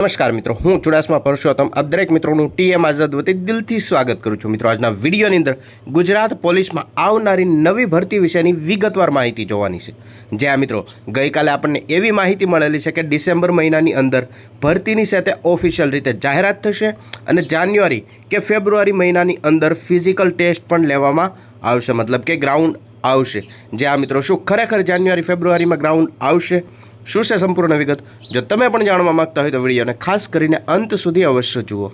નમસ્કાર મિત્રો, હું ચુડાસમા પરસોત્તમ. આપ દરેક મિત્રોનું ટીએમ આઝાદ વતી દિલથી સ્વાગત કરું છું. મિત્રો, આજના વિડીયોની અંદર ગુજરાત પોલીસમાં આવનારી નવી ભરતી વિશેની વિગતવાર માહિતી જોવાની છે. જ્યાં મિત્રો, ગઈકાલે આપણને એવી માહિતી મળેલી છે કે ડિસેમ્બર મહિનાની અંદર ભરતીની સાથે ઓફિશિયલ રીતે જાહેરાત થશે અને જાન્યુઆરી કે ફેબ્રુઆરી મહિનાની અંદર ફિઝિકલ ટેસ્ટ પણ લેવામાં આવશે. મતલબ કે ગ્રાઉન્ડ આવશે. જે આ મિત્રો, શું ખરેખર જાન્યુઆરી, ફેબ્રુઆરીમાં ગ્રાઉન્ડ આવશે? શું છે સંપૂર્ણ વિગત? જો તમે પણ જાણવા માંગતા હોય તો વિડીયોને ખાસ કરીને અંત સુધી અવશ્ય જુઓ.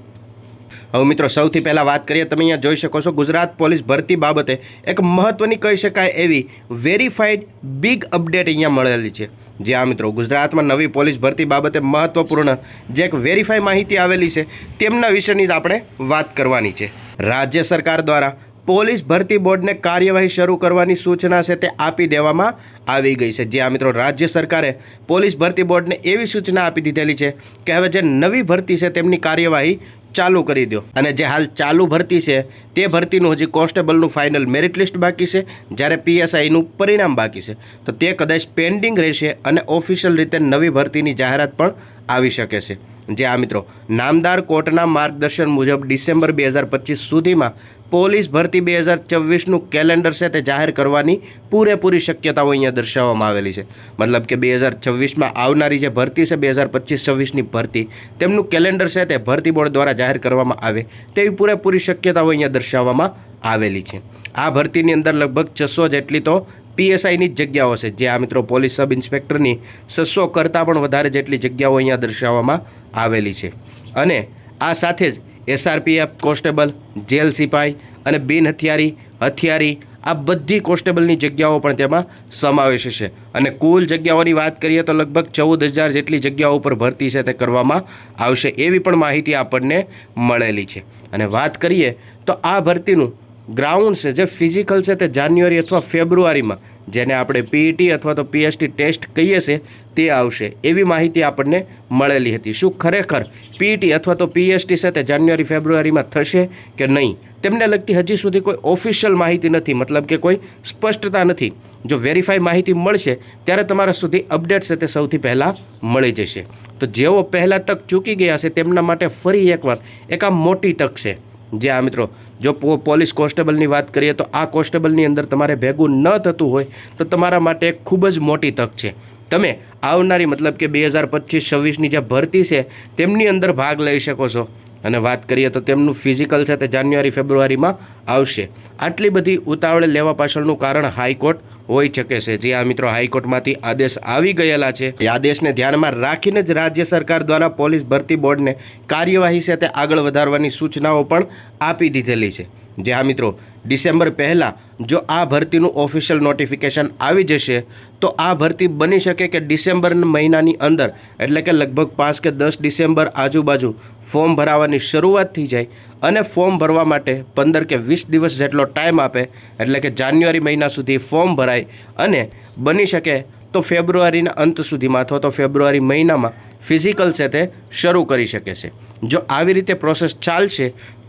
હવે મિત્રો, સૌથી પહેલાં વાત કરીએ, તમે અહીંયા જોઈ શકો છો ગુજરાત પોલીસ ભરતી બાબતે એક મહત્ત્વની કહી શકાય એવી વેરીફાઈડ બિગ અપડેટ અહીંયા મળેલી છે. જે આ મિત્રો ગુજરાતમાં નવી પોલીસ ભરતી બાબતે મહત્ત્વપૂર્ણ જે એક વેરીફાઈ માહિતી આવેલી છે, તેમના વિશેની જ આપણે વાત કરવાની છે. રાજ્ય સરકાર દ્વારા પોલીસ ભરતી બોર્ડને કાર્યવાહી શરૂ કરવાની સૂચના છે તે આપી દેવામાં આવી ગઈ છે. જે આ મિત્રો, રાજ્ય સરકારે પોલીસ ભરતી બોર્ડને એવી સૂચના આપી દીધેલી છે કે હવે જે નવી ભરતી છે તેમની કાર્યવાહી ચાલુ કરી દો. અને જે હાલ ચાલુ ભરતી છે તે ભરતીનું હજી કોન્સ્ટેબલનું ફાઇનલ મેરિટ લિસ્ટ બાકી છે. જ્યારે પીએસઆઈનું પરિણામ બાકી છે. તો તે કદાચ પેન્ડિંગ રહેશે અને ઓફિશિયલ રીતે નવી ભરતીની જાહેરાત પણ આવી શકે છે. જે આ મિત્રો, નામદાર કોર્ટના માર્ગદર્શન મુજબ ડિસેમ્બર બે હજાર પચીસ સુધીમાં પોલીસ ભરતી બે હજાર ચોવીસનું કેલેન્ડર છે તે જાહેર કરવાની પૂરેપૂરી શક્યતાઓ અહીંયા દર્શાવવામાં આવેલી છે. મતલબ કે બે હજાર છવ્વીસમાં આવનારી જે ભરતી છે, બે હજાર પચીસ છવ્વીસની ભરતી, તેમનું કેલેન્ડર છે તે ભરતી બોર્ડ દ્વારા જાહેર કરવામાં આવે તેવી પૂરેપૂરી શક્યતાઓ અહીંયા દર્શાવવામાં આવેલી છે. આ ભરતીની અંદર લગભગ છસો જેટલી તો પીએસઆઈની જ જગ્યાઓ છે, જે આ મિત્રો પોલીસ સબ ઇન્સ્પેક્ટરની છસો કરતાં પણ વધારે જેટલી જગ્યાઓ અહીંયા દર્શાવવામાં આવેલી છે. અને આ સાથે જ એસઆરપીએફ કોન્સ્ટેબલ જેલ સિપાઈ અને બિન હથિયારી હથિયારી, આ બધી કોન્સ્ટેબલની જગ્યાઓ પણ તેમાં સમાવેશ છે. અને કુલ જગ્યાઓની વાત કરીએ તો લગભગ ચૌદ હજાર જેટલી જગ્યાઓ ઉપર ભરતી છે તે કરવામાં આવશે એવી પણ માહિતી આપણને મળેલી છે. અને વાત કરીએ તો આ ભરતીનું ગ્રાઉન્ડ છે, જે ફિઝિકલ છે તે જાન્યુઆરી અથવા ફેબ્રુઆરીમાં, જેને આપણે પીઈટી અથવા તો પીએસટી ટેસ્ટ કહીએ છીએ, તે આવશે. એવી માહિતી આપણને મળેલી હતી. શું ખરેખર પીઈટી અથવા તો પીએસટી છે તે જાન્યુઆરી, ફેબ્રુઆરીમાં થશે કે નહીં? તેમને લગતી હજી સુધી કોઈ ઓફિશિયલ માહિતી નથી. મતલબ કે કોઈ સ્પષ્ટતા નથી. જો વેરીફાઈ માહિતી મળશે, ત્યારે તમારા સુધી અપડેટ છે તે સૌથી પહેલાં મળી જશે. તો જેઓ પહેલાં તક ચૂકી ગયા છે, તેમના માટે ફરી એકવાર એક આ મોટી તક છે. જે આ મિત્રો, જો પોલીસ કોન્સ્ટેબલની વાત કરીએ તો આ કોન્સ્ટેબલની અંદર તમારે ભેગું ન થતું હોય તો તમારા માટે ખૂબ જ મોટી તક છે. તમે આવનારી મતલબ કે બે હજાર પચીસ, છવ્વીસની જે ભરતી છે, તેમની અંદર ભાગ લઈ શકો છો. અને વાત કરીએ તો તેમનું ફિઝિકલ છે તે જાન્યુઆરી, ફેબ્રુઆરીમાં આવશે. આટલી બધી ઉતાવળે લેવા પાછળનું કારણ હાઈકોર્ટ હોઈ શકે છે. જે આ મિત્રો, હાઈકોર્ટમાંથી આદેશ આવી ગયેલા છે. એ આદેશને ધ્યાનમાં રાખીને જ રાજ્ય સરકાર દ્વારા પોલીસ ભરતી બોર્ડને કાર્યવાહી તે આગળ વધારવાની સૂચનાઓ પણ આપી દીધેલી છે. જે આ મિત્રો, ડિસેમ્બર પહેલાં જો આ ભરતીનું ઓફિશિયલ નોટિફિકેશન આવી જશે તો આ ભરતી બની શકે કે ડિસેમ્બર મહિનાની અંદર, એટલે કે લગભગ પાંચ કે દસ ડિસેમ્બર આજુબાજુ ફોર્મ ભરાવાની શરૂઆત થઈ જાય અને ફોર્મ ભરવા માટે પંદર કે વીસ દિવસ જેટલો ટાઈમ આપે, એટલે કે જાન્યુઆરી મહિના સુધી ફોર્મ ભરાય અને બની શકે તો ફેબ્રુઆરીના અંત સુધીમાં અથવા તો ફેબ્રુઆરી મહિનામાં ફિઝિકલ છે તે શરૂ કરી શકે છે. જો આવી રીતે પ્રોસેસ ચાલશે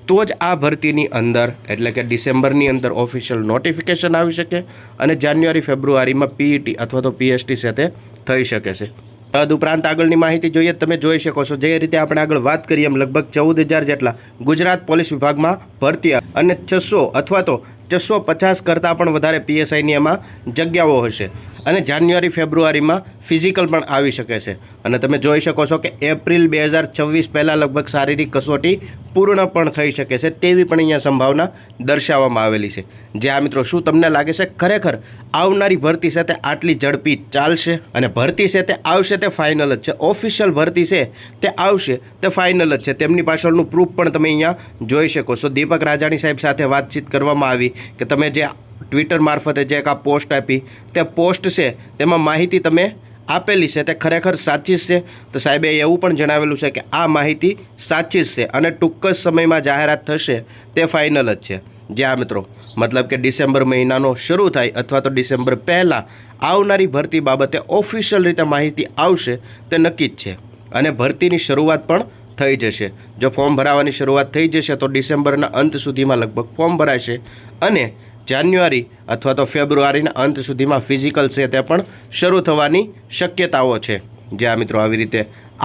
તો જ આ ભરતીની અંદર, એટલે કે ડિસેમ્બરની અંદર ઓફિશિયલ નોટિફિકેશન આવી શકે અને જાન્યુઆરી, ફેબ્રુઆરીમાં પીઈટી અથવા તો પીએસટી સાથે થઈ શકે છે. તદઉપરાંત આગળની માહિતી જોઈએ તમે જોઈ શકો છો જે રીતે આપણે આગળ વાત કરીએ એમ લગભગ ચૌદ હજાર જેટલા ગુજરાત પોલીસ વિભાગમાં ભરતી અને છસો અથવા તો છસો પચાસ કરતાં પણ વધારે પીએસઆઈની એમાં જગ્યાઓ હશે. અને જાન્યુઆરી, ફેબ્રુઆરીમાં ફિઝિકલ પણ આવી શકે છે. અને તમે જોઈ શકો છો કે એપ્રિલ બે હજાર છવ્વીસ પહેલાં લગભગ શારીરિક કસોટી પૂર્ણ પણ થઈ શકે છે તેવી પણ અહીંયા સંભાવના દર્શાવવામાં આવેલી છે. જે આ મિત્રો શું તમને લાગે છે? ખરેખર આવનારી ભરતી તે આટલી ઝડપી ચાલશે? અને ભરતી છે તે આવશે તે ફાઇનલ જ છે? ઓફિશિયલ ભરતી છે તે આવશે તે ફાઇનલ જ છે? તેમની પાછળનું પ્રૂફ પણ તમે અહીંયા જોઈ શકો છો. દીપક રાજાણી સાહેબ સાથે વાતચીત કરવામાં આવી કે તમે જે ટ્વિટર મારફતે જે એક આ પોસ્ટ આપી, તે પોસ્ટ છે, તેમાં માહિતી તમે આપેલી છે, તે ખરેખર સાચી જ છે. તો સાહેબે એવું પણ જણાવેલું છે કે આ માહિતી સાચી જ છે અને ટૂંક જ સમયમાં જાહેરાત થશે, તે ફાઇનલ જ છે. જ્યાં મિત્રો, મતલબ કે ડિસેમ્બર મહિનાનો શરૂ થાય અથવા તો ડિસેમ્બર પહેલાં આવનારી ભરતી બાબતે ઓફિશિયલ રીતે માહિતી આવશે, તે નક્કી જ છે. અને ભરતીની શરૂઆત પણ થઈ જશે. જો ફોર્મ ભરાવાની શરૂઆત થઈ જશે, તો ડિસેમ્બરના અંત સુધીમાં લગભગ ફોર્મ ભરાશે. અને જાન્યુઆરી અથવા તો ફેબ્રુઆરીના અંત સુધીમાં ફિઝિકલ છે તે પણ શરૂ થવાની શક્યતાઓ છે. જે આ મિત્રો આવી રીતે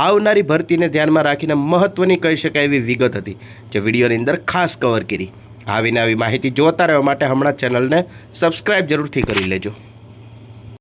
આવનારી ભરતીને ધ્યાનમાં રાખીને મહત્ત્વની કહી શકાય એવી વિગત હતી, જે વિડીયોની અંદર ખાસ કવર કરી. આવી માહિતી જોતા રહેવા માટે હમણાં ચેનલને સબસ્ક્રાઇબ જરૂરથી કરી લેજો.